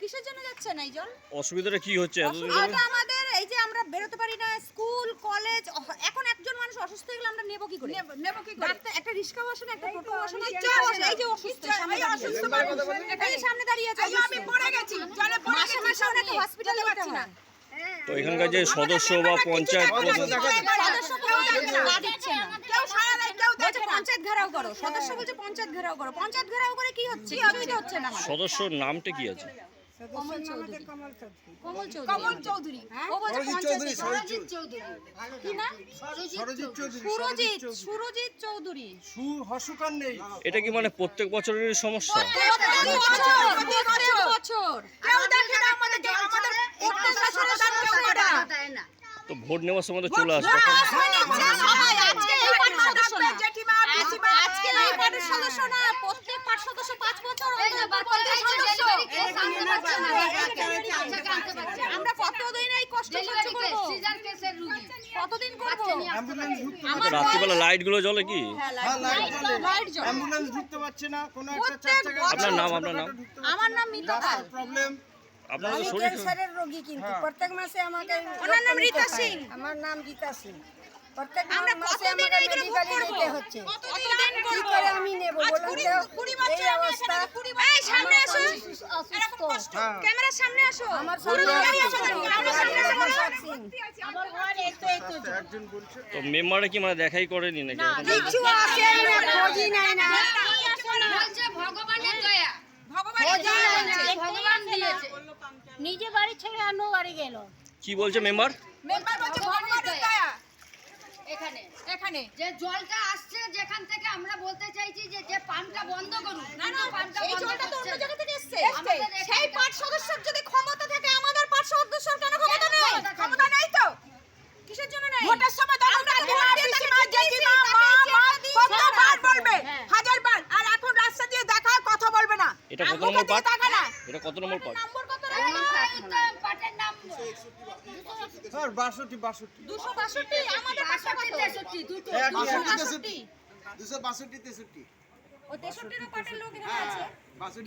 কিসের জন্য যাচ্ছে না এই জল? অসুবিধাটা কি হচ্ছে? আমাদের এই যে আমরা বেরোতে পারি না স্কুল কলেজ এখন একজন মানুষ অসুস্থ হয়ে গেলে আমরা নেব কি করে? নেব কি করে? একটা রিক্সাও আসে না একটা টোটো আসে না। এই যে অসুস্থ সামনে দাঁড়িয়ে অসুস্থ মানুষ। এই সামনে দাঁড়িয়ে আছে আমি পড়ে গেছি। জলে পড়ে গেছি মাসে অনেক হসপিটালে যেতে না। তো এখানকার যে সদস্য বা পঞ্চায়েত প্রধান সদস্য। কেউ সারা পঞ্চায়েত ঘেরাও করো। সদস্য বলছে পঞ্চায়েত ঘেরাও করো। পঞ্চায়েত ঘেরাও করে কি হচ্ছে? কিছুই তো হচ্ছে না আমাদের। সদস্যর নামটা কি আছে? কমল চৌধুরী। কমল চৌধুরী। কমল চৌধুরী। ও বলছে পঞ্চায়েত সরজিৎ চৌধুরী। কি না? সরজিৎ চৌধুরী সুরজিৎ সুরজিৎ চৌধুরী। সু হসুকার নেই। এটা কি মানে প্রত্যেক বছরের সমস্যা? প্রত্যেক বছর কেউ দেখে না আমাদেরকে আমাদের প্রত্যেক বছরে দান কেউ করে না। তো ভোট নেওয়ার সময় তো চলে আসবে সবাই নিচ্ছে, সবাই আজকে এই পার্ট সদস্য না। জেঠিমা পিসিমা আজকে এই পার্টির সদস্য না প্রত্যেক পার্ট সদস্য পাঁচ বছর অন্তর অন্তর প্রত্যেক সদস্য আমরা কতদিন এই কষ্ট সহ্য করব? কতদিন করব? অ্যাম্বুলেন্স ঢুকতে তো রাত্রিবেলা লাইটগুলো জ্বলে কি? হ্যাঁ লাইট জ্বলে। অ্যাম্বুলেন্স ঢুকতে পারছে না কোনো একটা চার চাকা আপনার নাম, আপনার নাম? আমার নাম মিতা প্রবলেম আপনার শরীর। ক্যান্সারের রোগী কিন্তু হ্যাঁ। প্রত্যেক মাসে আমাকে ওনার নাম রীতা সিং। আমার নাম রীতা সিং। প্রত্যেক মাসে আমাকে মেডিকেলে করব? হচ্ছে। কতদিন কি করে আমি নেব বলুন তো এই অবস্থা। সামনে। এরকম কষ্ট। হ্যাঁ। ক্যামেরার সামনে আসো। আমার সামনে আসো কেন? প্রসাদ সিং। একজন বলছে। তো মেম্বারে কি মানে দেখাই করেনি নাকি? কিচ্ছু আসে না খোঁজই নেয় না। ভগবানের দয়া। খোঁজই নেয় না। ভগবান দিয়েছে। নিজে বাড়ি ছেড়ে অন্য বাড়ি গেল। কি বলছে মেম্বার? মেম্বার বলছে ভগবানের দয়া। এখানে এখানে যে জলটা আসছে যেখান থেকে আমরা বলতে চাইছি যে যে পাম্পটা বন্ধ করুন। না না পাম্পটা এই জলটা তো অন্য জায়গা থেকে এখানকার- সেই পার্ট সদস্যর যদি ক্ষমতা থাকে আমাদের পার্ট সদস্যর কেন ক্ষমতা নেই? ক্ষমতা নেই তো। কিসের জন্য নেই? ভোটের সময় তখন আমরা ভোট জেঠিমা দিয়েছি, মা মা কতবার বলবে? হ্যাঁ। হাজার বার। আর এখন রাস্তা দিয়ে দেখা কথা বলবে না। এটা কত নম্বর পার্ট এটা কত নম্বর পার্ট নম্বর কত পাটের নাম স্যার বাষট্টি বাষট্টি। দুশো বাষট্টি আমাদের বাষট্টি তেষট্টি দুটো। দুশো বাষট্টি। দুশো বাষট্টি তেষট্টি। ও তেষট্টিরও পার্টের লোক এখানে আছে। বাষট্টি।